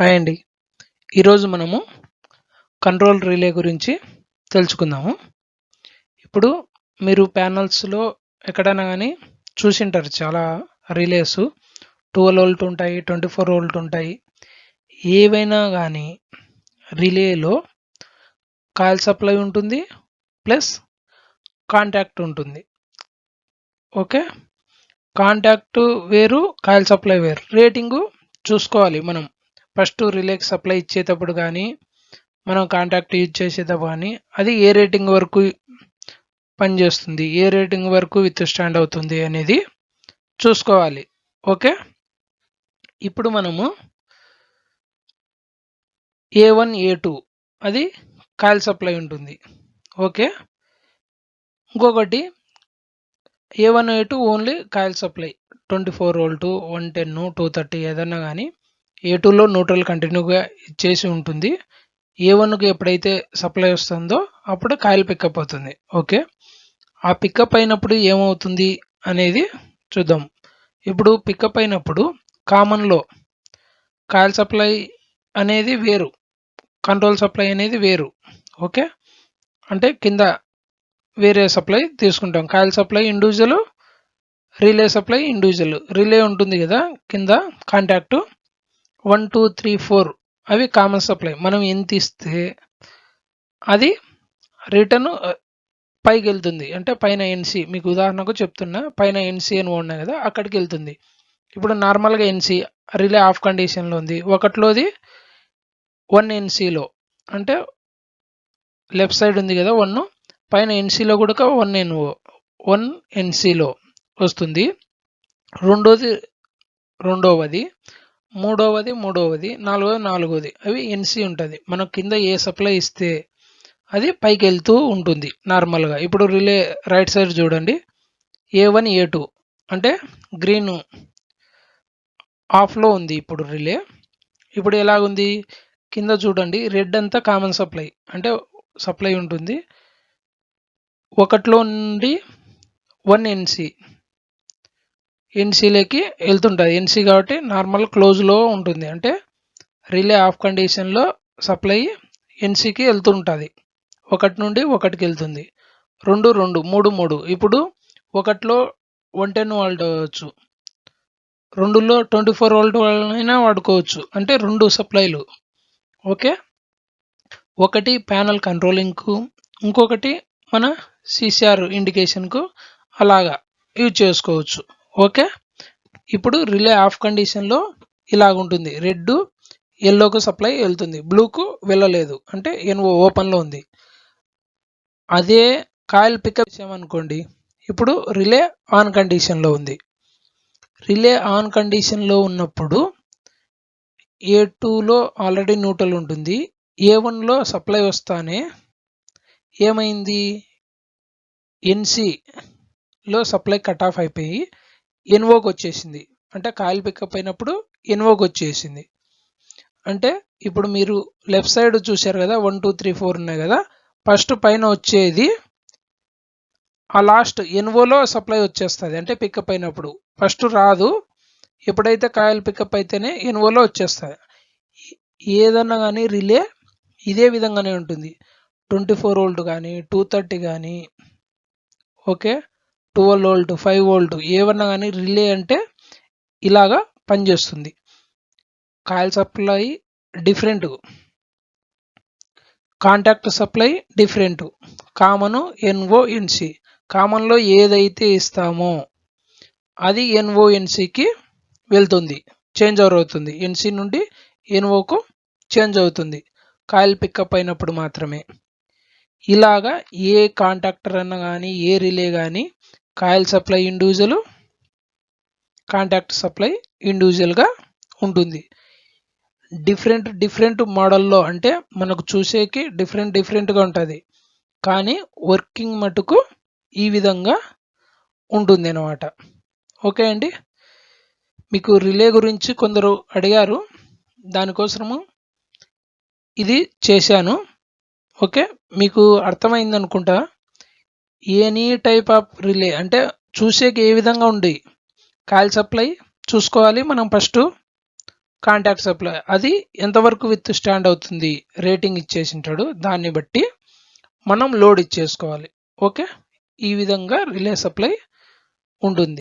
Hi అండి. ఈరోజు మనము కంట్రోల్ రిలే గురించి తెలుసుకుందాము. ఇప్పుడు మీరు ప్యానల్స్లో ఎక్కడైనా కానీ చూసింటారు చాలా రిలేస్. ట్వెల్వ్ వోల్ట్ ఉంటాయి ట్వంటీ ఫోర్ వోల్ట్ ఉంటాయి. ఏవైనా కానీ రిలేలో కాయిల్ సప్లై ఉంటుంది ప్లస్ కాంటాక్ట్ ఉంటుంది. ఓకే? కాంటాక్ట్ వేరు కాయిల్ సప్లై వేరు. రేటింగు చూసుకోవాలి మనం. ఫస్ట్ రిలేక్ సప్లై ఇచ్చేటప్పుడు కానీ మనం కాంటాక్ట్ యూజ్ చేసేటప్పుడు కానీ అది ఏ రేటింగ్ వరకు పనిచేస్తుంది ఏ రేటింగ్ వరకు విత్ స్టాండ్ అవుతుంది అనేది చూసుకోవాలి. ఓకే? ఇప్పుడు మనము ఏ వన్ ఏ టూ అది కాయిల్ సప్లై ఉంటుంది. ఓకే? ఇంకొకటి A one A two only coil supply twenty four volt one ten two thirty ఏదన్నా కానీ ఏ టూలో న్యూట్రల్ కంటిన్యూగా ఇచ్చేసి ఉంటుంది. ఏ వన్కి ఎప్పుడైతే సప్లై వస్తుందో అప్పుడు కాయిల్ పికప్ అవుతుంది. ఓకే ఆ పికప్ అయినప్పుడు ఏమవుతుంది అనేది చూద్దాం. ఇప్పుడు పికప్ అయినప్పుడు కామన్లో కాయిల్ సప్లై అనేది వేరు. కంట్రోల్ సప్లై అనేది వేరు. ఓకే అంటే కింద వేరే సప్లై తీసుకుంటాం. Coil supply individual relay supply individual relay ఉంటుంది కదా? కింద contact one two three four అవి కామన్ సప్లై మనం ఎంత ఇస్తే అది రిటర్న్ పైకి వెళ్తుంది. అంటే పైన ఎన్సి మీకు ఉదాహరణకు చెప్తున్నా పైన ఎన్సీ అని ఉన్నాయి కదా అక్కడికి వెళ్తుంది. ఇప్పుడు నార్మల్గా ఎన్సి రిలే ఆఫ్ కండిషన్లో ఉంది. ఒకటిలోది వన్ ఎన్సిలో అంటే లెఫ్ట్ సైడ్ ఉంది కదా వన్ పైన ఎన్సీలో కూడా వన్ ఎన్ఓ వన్ ఎన్సీలో వస్తుంది. రెండోది రెండవది మూడవది మూడవది నాలుగవది నాలుగవది అవి ఎన్సి ఉంటుంది. మనం కింద ఏ సప్లై ఇస్తే అది పైకి వెళ్తూ ఉంటుంది నార్మల్గా. ఇప్పుడు రిలే రైట్ సైడ్ చూడండి. ఏ వన్ ఏ టూ అంటే గ్రీన్ ఆఫ్లో ఉంది ఇప్పుడు రిలే. ఇప్పుడు ఎలాగుంది? కింద చూడండి రెడ్ అంతా కామన్ సప్లై అంటే సప్లై ఉంటుంది. ఒకటిలో నుండి వన్ ఎన్సి ఎన్సీలోకి వెళ్తుంటుంది. ఎన్సీ కాబట్టి నార్మల్ క్లోజ్లో ఉంటుంది. అంటే రిలే ఆఫ్ కండిషన్లో సప్లై ఎన్సీకి వెళ్తుంటుంది. ఒకటి నుండి ఒకటికి వెళ్తుంది. రెండు రెండు మూడు మూడు. ఇప్పుడు ఒకటిలో వన్ టెన్ వాల్ట్ వాడుకోవచ్చు రెండులో ట్వంటీ ఫోర్ వాల్ట్ అయినా వాడుకోవచ్చు. అంటే రెండు సప్లైలు ఓకే ఒకటి ప్యానల్ కంట్రోలింగ్కు ఇంకొకటి మన సిసిఆర్ ఇండికేషన్కు అలాగా యూజ్ చేసుకోవచ్చు. ఓకే? ఇప్పుడు రిలే ఆఫ్ కండిషన్లో ఇలాగుంటుంది. రెడ్ ఎల్లోకు సప్లై వెళ్తుంది. బ్లూకు వెళ్ళలేదు. అంటే ఎన్ఓ ఓపెన్లో ఉంది. అదే కాయిల్ పికప్ చేయమనుకోండి ఇప్పుడు రిలే ఆన్ కండిషన్లో ఉంది. రిలే ఆన్ కండిషన్లో ఉన్నప్పుడు ఏ టూలో ఆల్రెడీ న్యూట్రల్ ఉంటుంది. ఏ వన్లో సప్లై వస్తానే ఏమైంది? ఎన్సిలో సప్లై కట్ ఆఫ్ అయిపోయి ఎన్వోకి వచ్చేసింది అంటే కాయిల్ పికప్ అయినప్పుడు ఎన్వోకి వచ్చేసింది అంటే ఇప్పుడు మీరు లెఫ్ట్ సైడ్ చూశారు కదా వన్ టూ త్రీ ఫోర్ ఉన్నాయి కదా ఫస్ట్ పైన వచ్చేది ఆ లాస్ట్ ఎన్వోలో సప్లై వచ్చేస్తుంది. అంటే పికప్ అయినప్పుడు. ఫస్ట్ రాదు. ఎప్పుడైతే కాయలు పికప్ అయితేనే ఎన్వోలో వచ్చేస్తుంది. ఏదన్నా కానీ రిలే ఇదే విధంగానే ఉంటుంది. ట్వంటీ ఫోర్ ఓల్డ్ కానీ టూ థర్టీ కానీ okay? Twelve volt five volt ఏమన్నా కానీ రిలే అంటే ఇలాగా పనిచేస్తుంది. Coil supply different contact supply different common N O N C కామన్లో ఏదైతే ఇస్తామో అది ఎన్ఓ ఎన్సికి వెళ్తుంది చేంజ్ ఓవర్ అవుతుంది ఎన్సి నుండి ఎన్ఓకు చేంజ్ అవుతుంది. కాయిల్ పికప్ అయినప్పుడు మాత్రమే. ఇలాగా ఏ కాంటాక్టర్ అన్న కానీ ఏ రిలే కానీ coil supply individual contact supply ఇండివిజువల్గా ఉంటుంది. డిఫరెంట్ డిఫరెంట్ మోడల్లో అంటే మనకు చూసేకి డిఫరెంట్ డిఫరెంట్గా ఉంటుంది. కానీ వర్కింగ్ మటుకు ఈ విధంగా ఉంటుంది అన్నమాట. ఓకే అండి? మీకు రిలే గురించి కొందరు అడిగారు. దానికోసము ఇది చేశాను. ఓకే? మీకు అర్థమైంది అనుకుంటా ఎనీ టైప్ ఆఫ్ రిలే అంటే చూసేకి ఏ విధంగా ఉండి కాయిల్ సప్లై చూసుకోవాలి మనం ఫస్ట్. కాంటాక్ట్ సప్లై అది ఎంతవరకు విత్ స్టాండ్ అవుతుంది? రేటింగ్ ఇచ్చేసింటాడు దాన్ని బట్టి మనం లోడ్ ఇచ్చేసుకోవాలి. ఓకే? ఈ విధంగా రిలే సప్లై ఉంటుంది.